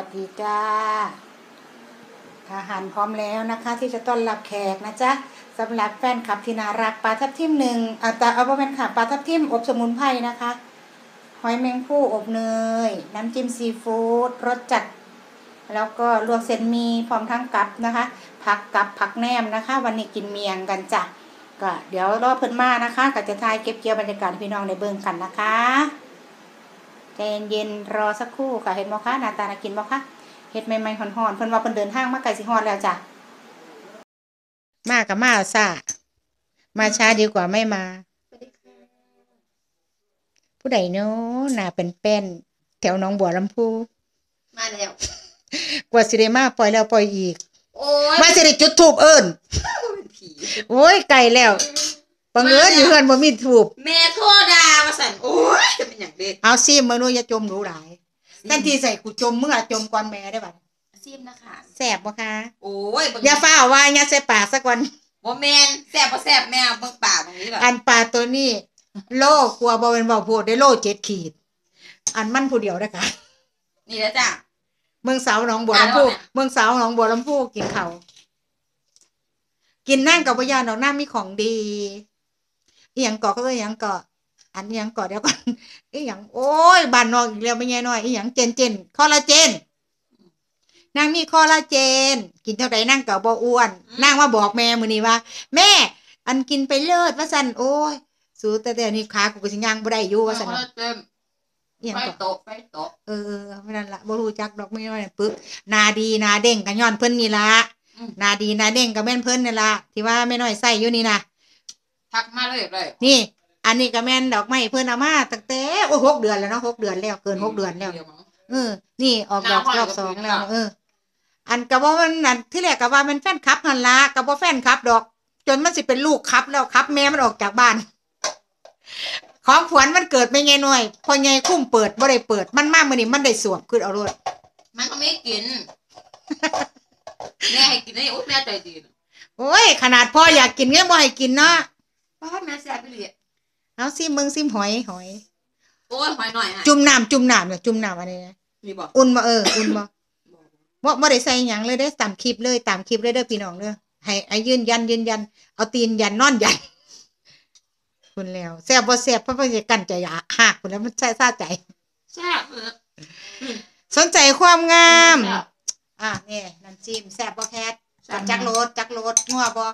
วัสดีจ้าอาหารพร้อมแล้วนะคะ ที่จะต้อนรับแขกนะจ๊ะสำหรับแฟนคลับที่น่ารักปลาทับทิมหนึ่งอาตาเอาเป็นค่ะปลาทับทิมอบสมุนไพรนะคะหอยแมงผู้อบเนย น้ำจิ้มซีฟู้ดรสจัด แล้วก็ลวกเส้นมีพร้อมทั้งกับนะคะ ผักกับผักแหนมนะคะ วันนี้กินเมียงกันจ้ะก็เดี๋ยวรอเพิ่นมานะคะก็จะทายเก็บเกี่ยวบรรยากาศพี่น้องในเบิ่งกันนะคะ ใจเย็นๆรอสักครู่ค่ะเห็นบ่คะหน้าตาน่ากินบ่คะเฮ็ดใหม่ๆหอนๆเพิ่นว่าเพิ่นเดินทางมาไกลสิฮอดแล้วจ้ะมากับมาซ่ามาช้าดีกว่าไม่มา ผู้ใดเนาะหน้าเป็นแป้น แถวหนองบัวลำพู มาแล้ว กว่าสิได้มาปล่อยแล้วปล่อยอีก โอ้ยมาสิได้จุดทูบเอิ้นเป็นผีโอ้ยไกลแล้วบังเอิญอยู่เฮือนบ่มีทูบแม่โทษดามาสั่นโอ้ยจะเป็นอย่าง เด็กเอาซิมมึงดูอย่าจมหนูหลายแทนที่ใส่กูจมมึงอะจมก่อนแม่ได้บัดซิมนะคะแซ่บบ่คะโอ้ยเบิ่งอย่าฟ้าวว่าอย่าใส่ปากซะก่อนบ่แมนแซ่บบ่แซ่บแม่เบิ่งปากตรงนี้แบบอันปลาตัวนี้ โลกลัวบ่เป็นเว้าโพดได้โลเจ็ดขีด อันมันผู้เดียวนะคะนี่แล้วจ้ะเมืองสาวหนองบัวลำพูอ่าแล้วไงเมืองสาวหนองบัวลำพูกินข้าวกินนั่งกับพยานดอกน้ามีของดีอีหยังเกาะก็เลยหยังเกาะ อันอีหยังเกาะเดี๋ยวก่อนอีหยังโอ้ยบ้านนอกอีกแล้วไม่แย่น้อยอีหยังเจนเจนคอลลาเจนนางมีคอลลาเจน กินเท่าใดนั่งเก่าบ่อ้วนนางมาบอกแม่มื้อนี้ว่า แม่ อันกินไปเลิศว่าซั่นโอ้ยสู้แต่แต่นี่ขากูก็สิย่างบ่ได้อยู่ว่าซั่นเอเนาะเต็มอีหยังไปเกาะโตะไปโตะเออเออเพราะนั่นละบ่รู้จักดอกไม่น้อยปึ๊บหนาดีหนาเด้งกันย้อนเพิ่นนี่ละหนาดีหนาเด้งก็แม่นเพิ่นนี่ละที่ว่าแม่น้อยใส่อยู่นี่นะทักมาเลยเลยนี่ อันนี้ก็แม่นดอกไม้เพิ่นเอามาตั้งแต่โอ้หกเดือนแล้วเนาะหกเดือนแล้วเกินหกเดือนแล้วดี๋ยมั้งเออ นี่ออกดอกหน้าห้อยรอบสองกับปีนแล้วแล้วเออ อันก็บ่มันอันที่แรกก็ว่ามันแฟนคลับหันละก็บ่แฟนคลับดอก จนมันสิเป็นลูกครับแล้วครับ แม่มันออกจากบ้าน ของขวัญมันเกิดไม่ไงน้อย พอไงคุ้มเปิดบ่ได้เปิด มันมามื้อนี้มันได้สวมขึ้นเอารถมันก็ไม่กินแม่ให้กินได้อุ๊ยแม่ใจดีนะโอ้ยขนาดพ่ออยากกินก็บ่ให้กินเนาะ ป้าแม่แซ่บไปเลย เอาซิมึงซิมหอยหอย โอ้ยหอยหน่อยฮะจุ่มน้ำจุ่มน้ำเนี่ยจุ่มน้ำอะไรนะนี่บอกอุ่นบ่เอออุ่นบ่บ่บ่ได้ใส่หยังเลยเด้อตามคลิปเลยตามคลิปเลยเด้อพี่น้องเด้อให้ให้ยืนยันยืนยัน เอาตีนยันนอนยันคุณแล้วแซ่บบ่แซ่บเพราะว่าจะกั้นใจหักคุณแล้วมันใช่ซาใจแซ่บเลยสนใจความงามแซ่บอะนี่น้ำจิ้มแซ่บบ่แคทแซ่บจักรสจักรสงัวบ่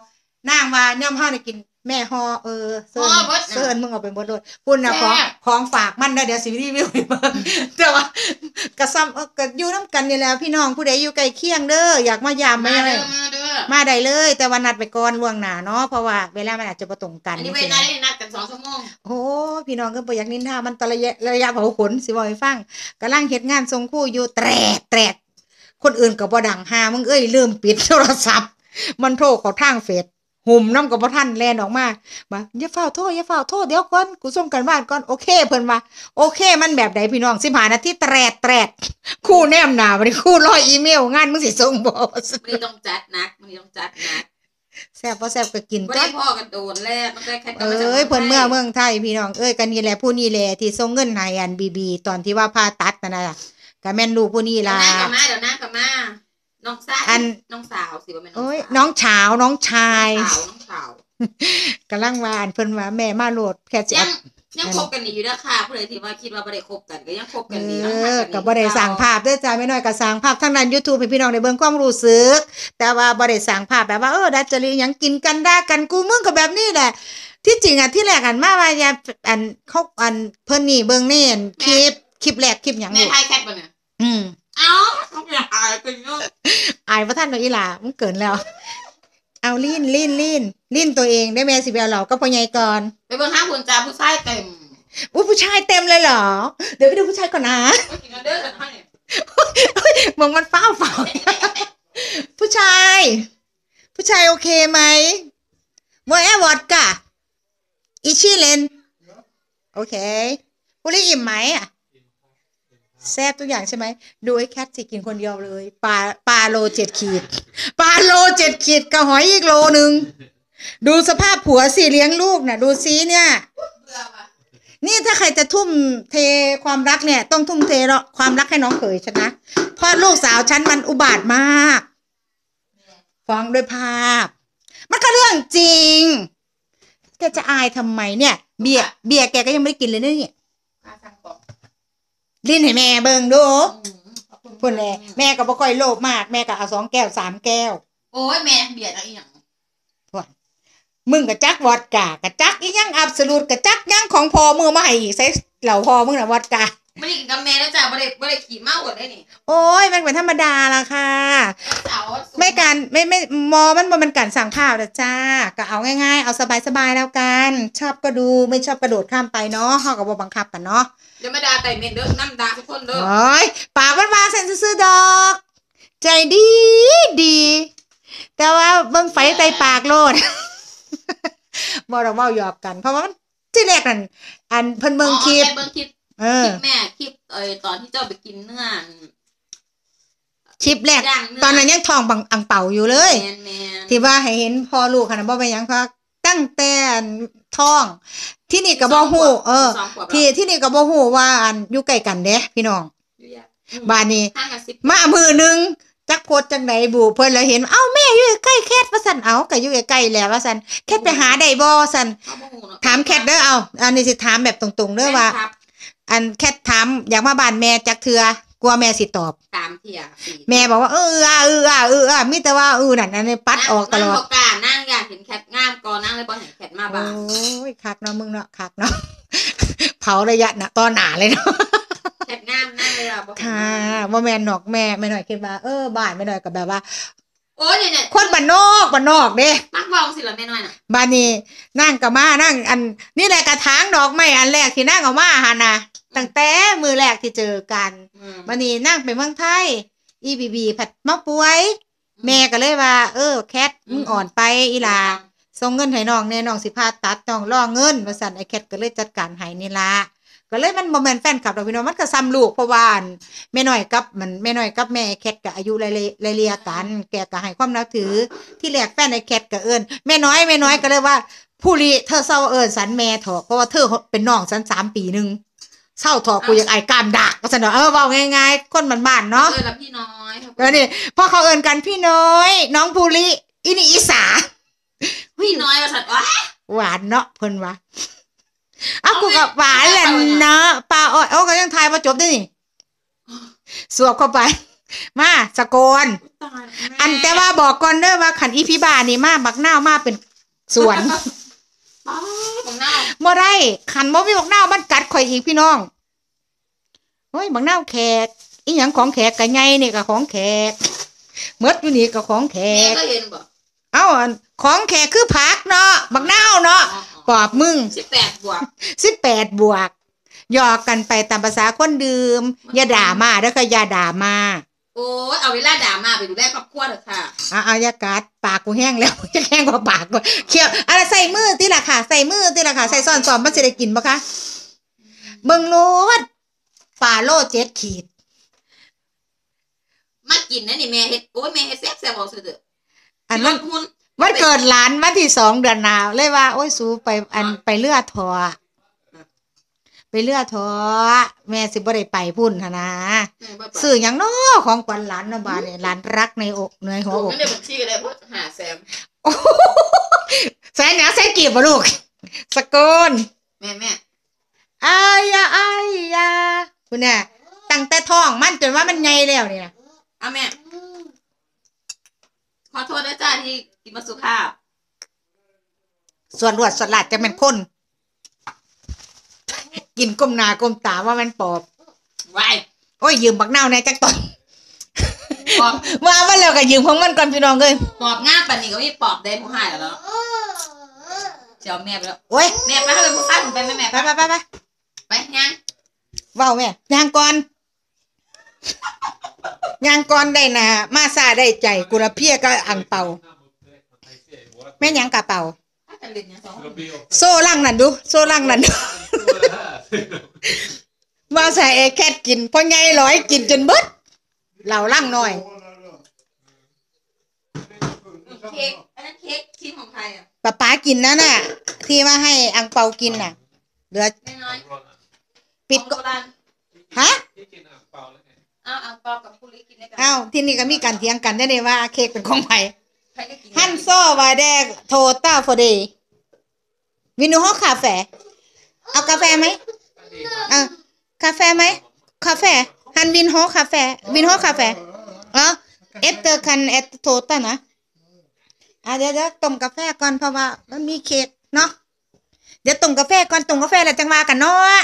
นางว่าย่อมเฮาได้กิน แม่ฮอเออเซิร์นฮอเบิดน่ะเซิร์นมึงเอาไปหมดเลยพุ่นน่ะของแซ่บของฝากมันนะเดี๋ยวสิรีวิวให้เบิ่งแต่ว่ากระซ้ำเอ้อก็อยู่น้ำกันนี่แหล้วพี่น้องผู้ใดอยู่ใกล้เคียงเด้ออยากมายามมามาเลเด้ยอมาเด้อมาได้เลย แต่ว่านัดไปก่อนล่วงหน้าเนาะเพราะว่าเวลามันอาจจะบ่ตรงกันอันนี้จัเวงลาซี้ได้นัดกันสองชั่วโมงโอ้พี่น้องก็บ่อยากนินทามันตะระยะระยะเผาขนสิบ่ให้ฟังกำลังเฮ็ดงานทรงคู่อยู่แตรดแตรดคนอื่นก็บ่ดังหามึงเอ้ยลืมปิดโทรศัพท์ มันโทรเข้าทางเฟซ หุ่มน้ำกับบ่ทันแลนออกมามาอย่าเฝ้าโทษอย่าเฝ้าโทษเดี๋ยวก่อนกูส่งกันบ้านก่อนโอเคเพิ่นว่าโอเค มันแบบใดพี่น้อง15นาทีแตรดแตรดคู่แนมหน้าบ่ได้คู่รอยอีเมลงานมึงสิส่งบ่มันนี้ต้องจัดหนักมันนี้ต้องจัดหนักแซ่บบ่แซ่บก็กินไม่จ้ได้ะพ่อกันโดนแรกมันได้แค่เอ้ยเพิ่นเมื่อเมืองไทยพี่น้องเอ้ยกันนี่แหละผู้นี้แหละที่ส่งเงินให้อันบีบี ตอนที่ว่าผ่าตัดนั่นน่ะก็แม่นลูกผู้นี้เดี๋ยวล่ะนั่งกับมาเดี๋ยวนั่งกับมา น้องสาวอัน น้องสาวสิว่าเป็นน้องโอ้ยสาวน้องเฉาวน้องชายน้องสาวน้องสาวกำลังว่าอันเพิ่นว่าแม่มาโหลดแค่สิยัอังดยังคบกันอยู่เด้อค่ะผู้ใดที่ว่าคิดว่าบ่ได้คบกันก็ยังคบเอกันดีอก็บ่ได้สั่งภาพเด้อจ้าไม่น้อยก็สั่งภาพทั้งนั้น YouTube ให้พี่น้องได้เบิ่งความรู้สึก แต่ว่าบ่ได้สั่งภาพแบบว่าเออดัจจริตหยังกินกันด่ากันกูมึงก็แบบนี้แหละ ที่จริงอะที่แรกอันมาว่าอย่าอันเขาอันเพิ่นนี่เบิ่งนี่อันคลิปคลิปแรกคลิปหยังแม่ลูกทายแคทบ่เนี่ยอืม เอ้าต้องอยากอายกันเนาะ อายพระท่านตัวอีหลามันเกินแล้ว เอาลิ้นลิ้นลิ้นลิ้นตัวเองได้แม่สิเบลเราก็พอใหญายก่อนไปเบิ่งห้าคุณจ้าผู้ชายเต็มอุ้ยผู้ชายเต็มเลยเหรอ เดี๋ยวไปดูผู้ชายก่อนนะไปกินกันเด้อกันให้มองมันเฝ้าเฝ้าผู้ชาย ผู้ชายโอเคไหมวอแอวอดกะอีชี่เลนโอเคผู้ลิอิ่มไหมอะ แซ่บทุกอย่างใช่ไหมดูไอ้แคทสิกินคนเดียวเลยปลาปลาโลเจ็ดขีดปลาโลเจ็ดขีดกระหอยอีกโลหนึ่งดูสภาพผัวสิเลี้ยงลูกน่ะ ดูซีเนี่ย นี่ถ้าใครจะทุ่มเทความรักเนี่ย ต้องทุ่มเทความรักให้น้องเขยชนะเพราะลูกสาวฉันมันอุบาทมากฟ้องด้วยภาพ มันก็เรื่องจริงแกจะอายทำไมเนี่ย เบียเบียแกก็ยังไม่ได้กินเลยเนี่ย ลิ้นให้แม่เบิ่งดูอืมขอบคุณพุ่นแหละแม่ก็บ่ค่อยโลภมาก แม่ก็เอาสองแก้วสามแก้ว โอ้ยแม่เบียดเอาอีหยังมึงกะจักวอดกากะจักอีหยังอับสลูดกะจักหยังของพอมือมาให้อีกใส่เหล่าพอมึงน่ะวอดกา ไม่ได้กินกับแม่แล้วจ้ะไม่ได้ไม่ได้ขี่เมาหมดเลยนี่โอ้ยมันเป็นธรรมดาละค่ะเสาร์ไม่การไม่ไม่มอมันบ่แมันการสั่งข้าวนะจ้า ก็เอาง่ายๆ เอาสบายๆแล้วกัน ชอบก็ดูไม่ชอบกระโดดข้ามไปเนาะเฮาก็บ่บังคับกันเนาะเดี๋ยวมาด่าไก่เมนเด้อน้ำด่าทุกคนเด้อ โอ้ยปากมันวางเส้นซื่อๆดอก ใจดีดี แต่ว่าเบิ่งไฟใส่ปากโลด บ่ต้องเว้าหยอกกัน เพราะว่ามันที่แรกนั่นอันเพิ่นเบิ่งคลิป อ๋อแม่เบิ่งคลิป เอคอ ลิปแม่คลิปเอ่อตอนที่เจ้าไปกินเนื้อคลิปแรก ย่างเนื้ตอนนั้นยังทองบังอังเป่าอยู่เลย แมนแมนที่ว่าให้เห็นพ่อลูกค่ะนะบ่เป็นหยังเพราะตั้งแต่ท้อง ที่นี่ก็บ่ฮู้เออ สงขวบที่ที่นี่ก็บ่ฮู้ว่าอันอยู่ใกล้กันเด้พี่น้องแล้วบ้านนี้ห่างกันสิบมามือหนึงจักโพดจังไดบุเพิ่นแล้วเห็นเอ้าแม่อยู่ใกล้แคทว่าซั่นเอ้าก็อยู่ใกล้ๆแล้วว่าซั่นแคทไปหาได้บ่ซั่นเขาบ่ฮู้เนอะถามแคทเด้อเอาอันนี้สิถามแบบตรงๆเด้อว่าครับ อันแคทถามอยากมาบ้านแม่จักเทื่อกลัวแม่สิตอบ สามเที่ยสี่แม่บอกว่าเอออะเอออะเอออะมีแต่ว่าเออนั่นอันนี้ปัดออกตลอดนั่งบ่กล้านั่งอยากเห็นแคทงามก่อนนั่งเลยบ่เห็นแคทมาบ้างโอ้ยคักเนาะมึงเนาะคักเนาะเผาระยะนะตอนหนาเลยเนาะแคทงามนั่งเลยอะบ่เห็นค่ะว่าแม่นนอกแม่แม่หน่อยคิดว่าเออบ้านแม่หน่อยก็แบบว่าโอ้ยเนี่ยเนี่ยคนบ้านนอกบ้านนอกเด้มักบอกสิละแม่น้อยน่ะบ้านนี้นั่งกับมานั่งอันนี่แหละกระถางดอกไม้อันแรกที่นั่งเอามาหันนะ ตั้งแต่มือแรกที่เจอกันอืมบ้านนี้นั่งไปเมืองไทย อีบีบีผัดมาป่วย แม่ก็เลยว่า เออ แคทมึงอ่อนไปอีหลาส่งเงินให้น้องแน่น้องสิพาตัดน้องรอเงินว่าซั่นไอ้แคทก็เลยจัดการให้นี่ล่ะก็เลยมันบ่แม่นแฟนคลับดอกพี่น้องมันก็ซ้ำลูกเพราะว่าอันแม่น้อยกับมันแม่น้อยกับแม่ไอ้แคทก็อายุไล่ๆไล่เลี่ยกัน แกก็ให้ความนับถือที่แรกแฟนไอ้แคทก็เอิ้นแม่น้อยแม่น้อยก็เลยว่าผู้ลีเธอเศร้าเอิ้นสันแม่เถอะเพราะว่าเธอเป็นน้องสันสามปีหนึง เศร้าเถอะกูอยากไอ้กามดักว่าซั่นเนาะเออเว้าง่ายๆคนบ้านๆเนาะเออแล้วพี่น้อยแล้วนี่พอเขาเอิ้นกันพี่น้อย น้องภูริอีนี่อีสาพี่น้อยว่าสัตว์ว่าหวานเนาะเพิ่นว่าอ้าวกูกับหวานแหละเนาะปลาอ้อยโอ้ก็ยังทายมาจบได้นี่สวบเข้าไป มาสะโกนตายแม่อันแต่ว่าบอกก่อนเด้อว่าขันอีพิบานี่มาบักนาวมาเป็นสวน ป้าของหน้าบ่ได้ขันบ่มีบักนาวมันกัดข่อยอีกพี่น้องโอ้ยบักนาวแขกอีหยังของแขกกะไงนี่ก็ของแขกเมดอยู่นี่ก็ของแขแม่กก็เห็นบ่เอ้าอันของแขกคือผักเนาะบักนาวเนาะปอบมึงสิบแปดบวกสิบแปดบวกหยอกกันไปตามภาษาคนดื่มอย่าด่ามาแล้วก็อย่าด่ามา โอ้ยเอาเวลาด่ามาไปดูแลครอบครัวเถอะค่ะอะเอาอย่ากัดปากกูแห้งแล้วจะแห้งกว่าปากกูเคี้ยวอะไรใส่มือติล่ะค่ะ ใส่มือติล่ะค่ะ ใส่ซ่อนซ่อมมันจะได้กินปะคะเบิ่งโลดป่าโลเจ็ดขีด มากินนะนี่แม่เฮ็ดโอ้ยแม่เฮ็ดแซ่บแซ่บเอาสุดเด้ออันมันั้นนหุ่นวันเกิดหลานวันที่สองเดือนหนาวเลยว่า โอ้ยสูไปอันไปเลือดทอ ไปเลือดทอแม่สิบ่ได้ไปพุ่นหนนะแม่บ่ปะซื้อหยังน้อของขวัญหลานเนาะบาดเนี่ยหลานรักในอกในหัวถูกอกไม่ได้บัญชีก็ได้เพราะหาแซมใส่หนังใส่กีบบ่ลูกสกุลแม่แม่อายาอายาคุณน่ะตั้งแต่ท้องมันจนว่ามันใหญ่แล้วเนี่ยเอาแม่ขอโทษนะจ้าที่กินมาสุภาพส่วนรวดสวนลัดจะเป็นคน กินก้มหน้าก้มตาว่ามันปอบไว้โอ้ยยืมบักนาวในจักตอนปอบว่ามันแล้วก็ยืมของมันก่อนพี่น้องเลยปอบง่ามปันนี้ก็มีปอบได้ผู้หายแล้วเนาะเจ้าแม่ไปแล้วโอ้ยแม่ไปให้เป็นผู้ชายผมไปแม่แม่ไปไปไปไปไปยังเว้าแม่ยางก่อนยางก่อนได้นะมาซาได้ใจกุระเพียก็อังเป่าแม่นหยังกะเป่าถ้าจะเล่นยังสองคนโซ่ล่างนั่นดู โซ่ล่างนั่นดู มาใส่ไอ้แคทกินพ่อใหญ่ร้อยกินจนเบิดเหล่าล่างหน่อยเค้กอันนั้นเค้กชิ้นของใครอะป้าป๋ากินนั่นน่ะ ที่ว่าให้อังเปากินน่ะเหลือแม่น้อยปิดของก็โบราณฮะออ้าวอังเปากับคุลิกินได้กันอ้าวที่นี่ก็มีการเถียงกันได้เลยว่าเค้กเป็นของไผใครก็กินฮันโซวาแดกโทต้าฟอเดวินูฮอคาเฟ่เอากาแฟไหมเอะคาเฟ่ไหมคาเฟ่ฮันวินฮอคาเฟ่วินฮอคาเฟ่เออเอฟเตอร์คันเอฟโทต้านะอะเดี๋ยวเดี๋ยวต้มกาแฟก่อนเพราะว่ามันมีเค้กเนาะเดี๋ยวต้มกาแฟก่อนต้มกาแฟแล้วจังว่ากันเนาะ